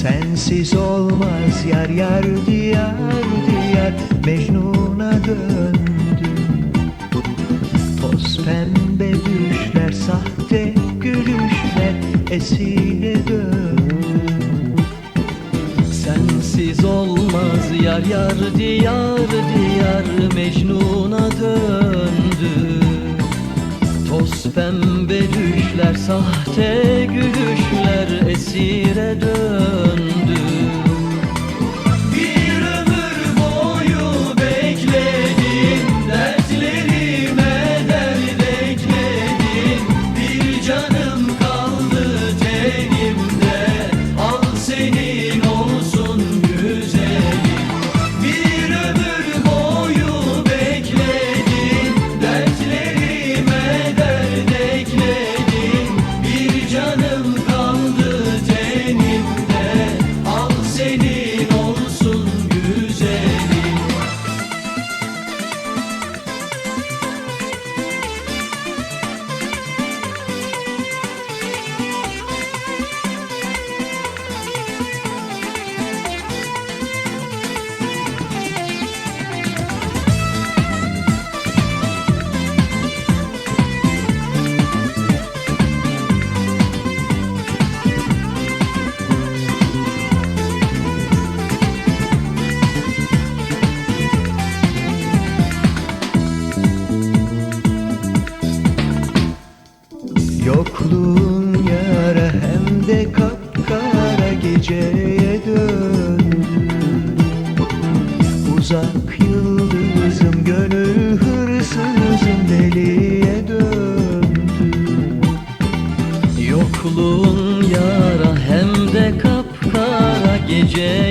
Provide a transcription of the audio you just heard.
Sensiz olmaz yar yar diyar diyar Mecnun'a döndüm. Toz pembe düşler sahte gülüşler Esire döndüm. Sensiz olmaz yar yar diyar diyar Mecnun'a döndü Toz pembe düşler sahte gülüşler de kapkara geceye döndü Uzak yıldızım gönül hırsızım deliye döndü Yokluğun yara hem de kapkara geceye